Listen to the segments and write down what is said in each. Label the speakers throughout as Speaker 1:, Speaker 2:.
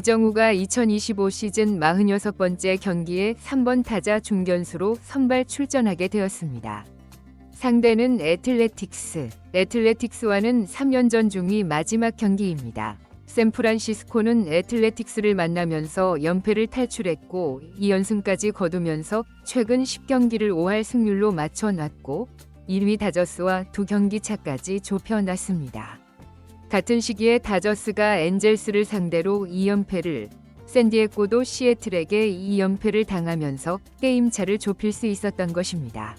Speaker 1: 이정우가 2025 시즌 46번째 경기에 3번 타자 중견수로 선발 출전하게 되었습니다. 상대는 애틀레틱스. 애틀레틱스와는 3연전 중이 마지막 경기입니다. 샌프란시스코는 애틀레틱스를 만나면서 연패를 탈출했고 2연승까지 거두면서 최근 10경기를 5할 승률로 맞춰놨고 1위 다저스와 두 경기 차까지 좁혀놨습니다. 같은 시기에 다저스가 엔젤스를 상대로 2연패를 샌디에고도 시애틀에게 2연패를 당하면서 게임차를 좁힐 수 있었던 것입니다.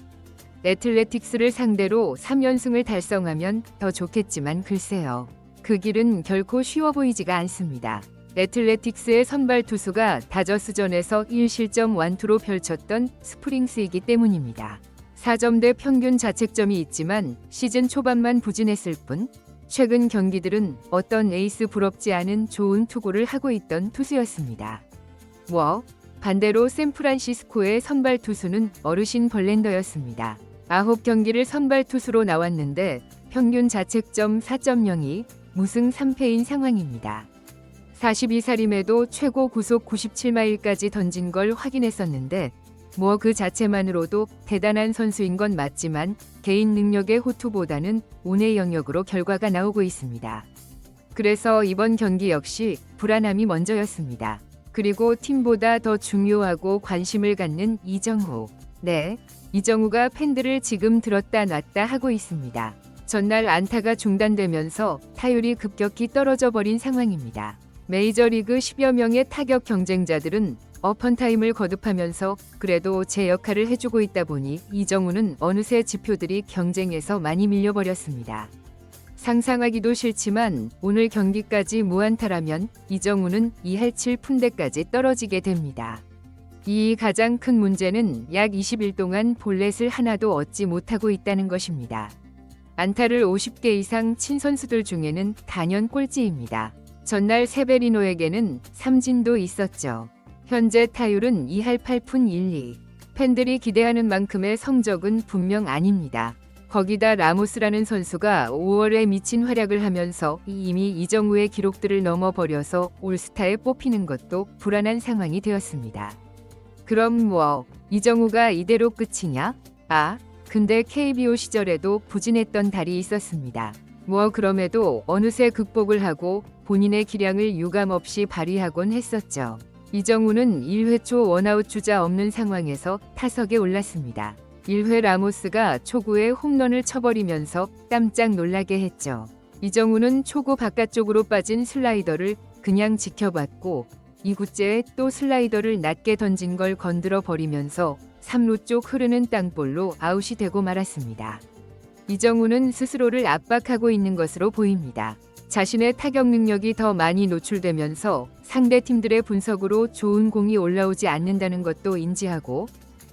Speaker 1: 애틀레틱스를 상대로 3연승을 달성하면 더 좋겠지만 글쎄요. 그 길은 결코 쉬워 보이지가 않습니다. 애틀레틱스의 선발 투수가 다저스전에서 1실점 완투로 펼쳤던 스프링스이기 때문입니다. 4점대 평균 자책점이 있지만 시즌 초반만 부진했을 뿐 최근 경기들은 어떤 에이스 부럽지 않은 좋은 투구를 하고 있던 투수였습니다. 워 반대로 샌프란시스코의 선발 투수는 어르신 벌렌더였습니다. 9경기를 선발 투수로 나왔는데 평균 자책점 4.02, 무승 3패인 상황입니다. 42살임에도 최고 구속 97마일까지 던진 걸 확인했었는데 뭐 그 자체만으로도 대단한 선수인 건 맞지만 개인 능력의 호투보다는 운의 영역으로 결과가 나오고 있습니다. 그래서 이번 경기 역시 불안함이 먼저였습니다. 그리고 팀보다 더 중요하고 관심을 갖는 이정후. 네, 이정후가 팬들을 지금 들었다 놨다 하고 있습니다. 전날 안타가 중단되면서 타율이 급격히 떨어져 버린 상황입니다. 메이저리그 10여 명의 타격 경쟁자들은 어펀타임을 거듭하면서 그래도 제 역할을 해주고 있다 보니 이정우는 어느새 지표들이 경쟁에서 많이 밀려버렸습니다. 상상하기도 싫지만 오늘 경기까지 무안타라면 이정우는 2할 7푼대까지 떨어지게 됩니다. 이 가장 큰 문제는 약 20일 동안 볼넷을 하나도 얻지 못하고 있다는 것입니다. 안타를 50개 이상 친 선수들 중에는 단연 꼴찌입니다. 전날 세베리노에게는 삼진도 있었죠. 현재 타율은 2할 8푼 1, 2. 팬들이 기대하는 만큼의 성적은 분명 아닙니다. 거기다 라모스라는 선수가 5월에 미친 활약을 하면서 이미 이정우의 기록들을 넘어버려서 올스타에 뽑히는 것도 불안한 상황이 되었습니다. 그럼 뭐 이정우가 이대로 끝이냐? 아, 근데 KBO 시절에도 부진했던 달이 있었습니다. 뭐 그럼에도 어느새 극복을 하고 본인의 기량을 유감없이 발휘하곤 했었죠. 이정우는 1회 초 원아웃 주자 없는 상황에서 타석에 올랐습니다. 1회 라모스가 초구에 홈런을 쳐버리면서 깜짝 놀라게 했죠. 이정우는 초구 바깥쪽으로 빠진 슬라이더를 그냥 지켜봤고 2구째에 또 슬라이더를 낮게 던진 걸 건드려 버리면서 3루 쪽 흐르는 땅볼로 아웃이 되고 말았습니다. 이정우는 스스로를 압박하고 있는 것으로 보입니다. 자신의 타격 능력이 더 많이 노출되면서 상대 팀들의 분석으로 좋은 공이 올라오지 않는다는 것도 인지하고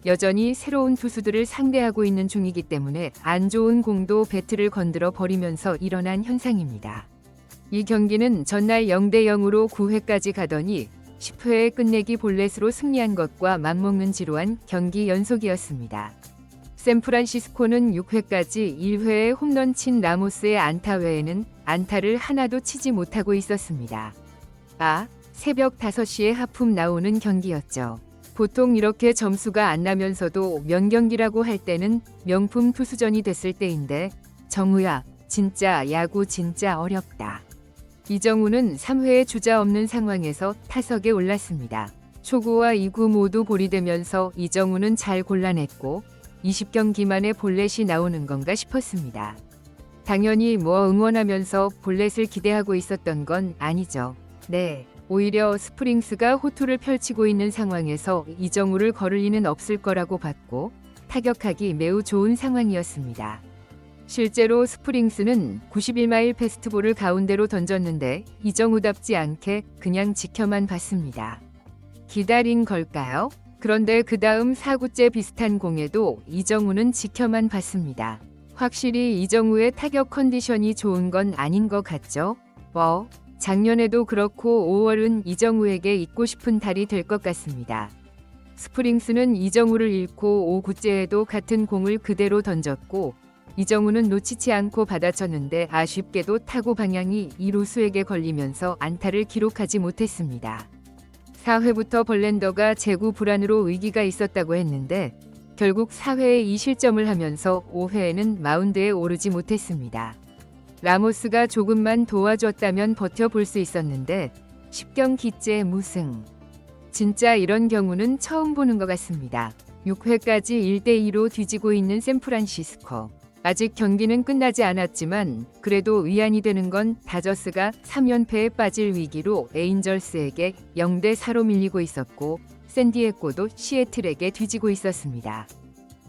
Speaker 1: 여전히 새로운 투수들을 상대하고 있는 중이기 때문에 안 좋은 공도 배트를 건드려 버리면서 일어난 현상입니다. 이 경기는 전날 0대 0으로 9회까지 가더니 10회에 끝내기 볼넷으로 승리한 것과 맞먹는 지루한 경기 연속이었습니다. 샌프란시스코는 6회까지 1회에 홈런 친 라모스의 안타 외에는 안타를 하나도 치지 못하고 있었습니다. 아, 새벽 5시에 하품 나오는 경기였죠. 보통 이렇게 점수가 안 나면서도 명경기라고 할 때는 명품 투수전이 됐을 때인데 정우야, 진짜 야구 진짜 어렵다. 이정우는 3회에 주자 없는 상황에서 타석에 올랐습니다. 초구와 2구 모두 볼이 되면서 이정우는 잘 골라냈고 20경기 만에 볼넷이 나오는 건가 싶었습니다. 당연히 뭐 응원하면서 볼넷을 기대하고 있었던 건 아니죠. 네. 오히려 스프링스가 호투를 펼치고 있는 상황에서 이정우를 걸을 리는 없을 거라고 봤고 타격하기 매우 좋은 상황이었습니다. 실제로 스프링스는 91마일 페스트볼을 가운데로 던졌는데 이정우답지 않게 그냥 지켜만 봤습니다. 기다린 걸까요? 그런데 그 다음 4구째 비슷한 공에도 이정우는 지켜만 봤습니다. 확실히 이정우의 타격 컨디션이 좋은 건 아닌 것 같죠? 뭐, 작년에도 그렇고 5월은 이정우에게 잊고 싶은 달이 될 것 같습니다. 스프링스는 이정우를 잃고 5구째에도 같은 공을 그대로 던졌고 이정우는 놓치지 않고 받아쳤는데 아쉽게도 타구 방향이 이루수에게 걸리면서 안타를 기록하지 못했습니다. 4회부터 벌렌더가 제구 불안으로 위기가 있었다고 했는데 결국 4회에 2실점을 하면서 5회에는 마운드에 오르지 못했습니다. 라모스가 조금만 도와줬다면 버텨볼 수 있었는데 10경기째 무승. 진짜 이런 경우는 처음 보는 것 같습니다. 6회까지 1대2로 뒤지고 있는 샌프란시스코. 아직 경기는 끝나지 않았지만 그래도 위안이 되는 건 다저스가 3연패에 빠질 위기로 에인절스에게 0대 4로 밀리고 있었고 샌디에고도 시애틀에게 뒤지고 있었습니다.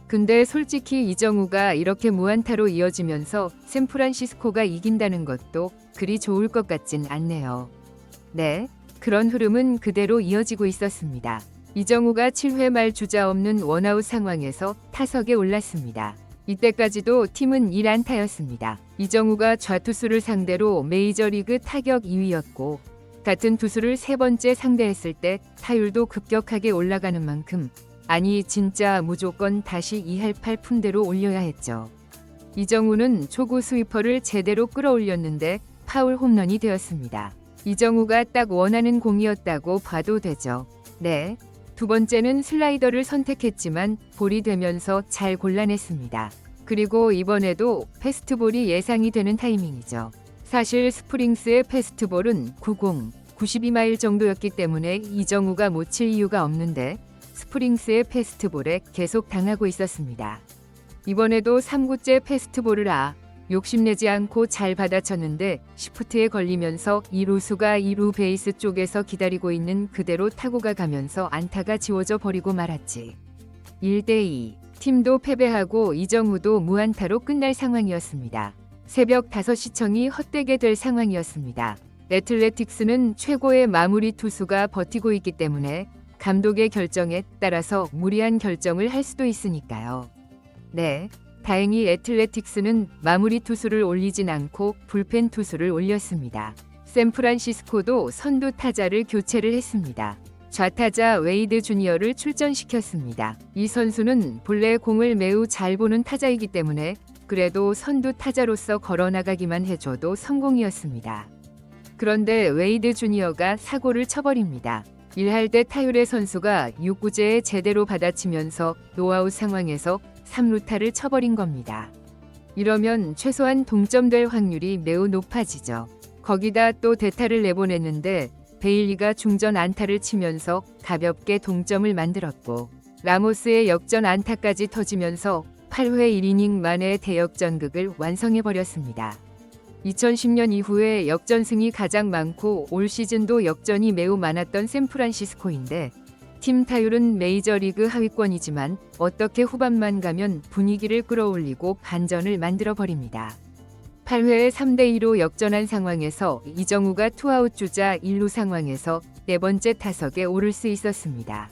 Speaker 1: 근데 솔직히 이정우가 이렇게 무안타로 이어지면서 샌프란시스코가 이긴다는 것도 그리 좋을 것 같진 않네요. 네, 그런 흐름은 그대로 이어지고 있었습니다. 이정우가 7회 말 주자 없는 원아웃 상황에서 타석에 올랐습니다. 이때까지도 팀은 1안타였습니다. 이정우가 좌투수를 상대로 메이저리그 타격 2위였고 같은 투수를 세 번째 상대했을 때 타율도 급격하게 올라가는 만큼 아니 진짜 무조건 다시 2할 8푼대로 올려야 했죠. 이정우는 초구 스위퍼를 제대로 끌어올렸는데 파울 홈런이 되었습니다. 이정우가 딱 원하는 공이었다고 봐도 되죠. 네. 두 번째는 슬라이더를 선택했지만 볼이 되면서 잘 골라냈습니다. 그리고 이번에도 패스트볼이 예상이 되는 타이밍이죠. 사실 스프링스의 패스트볼은 90, 92마일 정도였기 때문에 이정우가 못 칠 이유가 없는데 스프링스의 패스트볼에 계속 당하고 있었습니다. 이번에도 3구째 패스트볼을 아 욕심내지 않고 잘 받아쳤는데 시프트에 걸리면서 2루수가 2루 베이스 쪽에서 기다리고 있는 그대로 타구가 가면서 안타가 지워져 버리고 말았지. 1대2 팀도 패배하고 이정우도 무안타로 끝날 상황이었습니다. 새벽 5시 청이 헛되게 될 상황이었습니다. 애틀레틱스는 최고의 마무리 투수가 버티고 있기 때문에 감독의 결정에 따라서 무리한 결정을 할 수도 있으니까요. 네. 다행히 애틀레틱스는 마무리 투수를 올리진 않고 불펜 투수를 올렸습니다. 샌프란시스코도 선두 타자를 교체를 했습니다. 좌타자 웨이드 주니어를 출전시켰습니다. 이 선수는 본래 공을 매우 잘 보는 타자이기 때문에 그래도 선두 타자로서 걸어나가기만 해줘도 성공이었습니다. 그런데 웨이드 주니어가 사고를 쳐버립니다. 1할 때 타율의 선수가 6구제에 제대로 받아치면서 노아웃 상황에서 3루타를 쳐버린 겁니다. 이러면 최소한 동점될 확률이 매우 높아지죠. 거기다 또 대타를 내보냈는데 베일리가 중전 안타를 치면서 가볍게 동점을 만들었고 라모스의 역전 안타까지 터지면서 8회 1이닝 만에 대역전극을 완성해버렸습니다. 2010년 이후에 역전승이 가장 많고 올 시즌도 역전이 매우 많았던 샌프란시스코인데 팀 타율은 메이저리그 하위권이지만 어떻게 후반만 가면 분위기를 끌어올리고 반전을 만들어 버립니다. 8회에 3대 2로 역전한 상황에서 이정우가 투아웃 주자 1루 상황에서 네 번째 타석에 오를 수 있었습니다.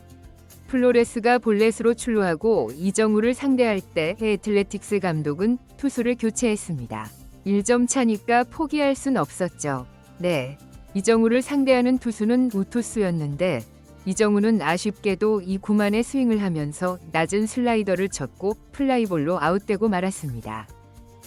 Speaker 1: 플로레스가 볼넷으로 출루하고 이정우를 상대할 때 애틀레틱스 감독은 투수를 교체했습니다. 1점 차니까 포기할 순 없었죠. 네. 이정우를 상대하는 투수는 우투수였는데 이정우는 아쉽게도 이 구만의 스윙을 하면서 낮은 슬라이더를 쳤고 플라이볼로 아웃되고 말았습니다.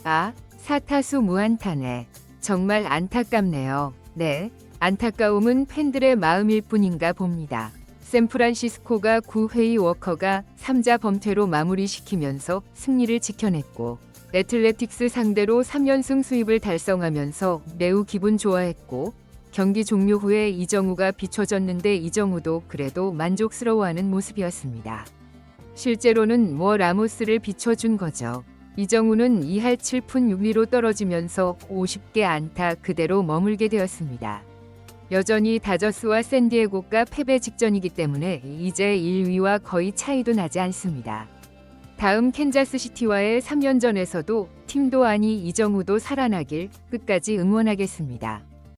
Speaker 1: 아, 사타수 무안타네. 정말 안타깝네요. 네. 안타까움은 팬들의 마음일 뿐인가 봅니다. 샌프란시스코가 9회의 워커가 3자 범퇴로 마무리시키면서 승리를 지켜냈고 애틀레틱스 상대로 3연승 수입을 달성하면서 매우 기분 좋아했고 경기 종료 후에 이정우가 비춰졌는데 이정우도 그래도 만족스러워하는 모습이었습니다. 실제로는 뭐 라모스를 비춰준 거죠. 이정우는 2할 7푼 6리로 떨어지면서 50개 안타 그대로 머물게 되었습니다. 여전히 다저스와 샌디에고가 패배 직전이기 때문에 이제 1위와 거의 차이도 나지 않습니다. 다음 캔자스시티와의 3연전에서도 팀도 아니 이정우도 살아나길 끝까지 응원하겠습니다.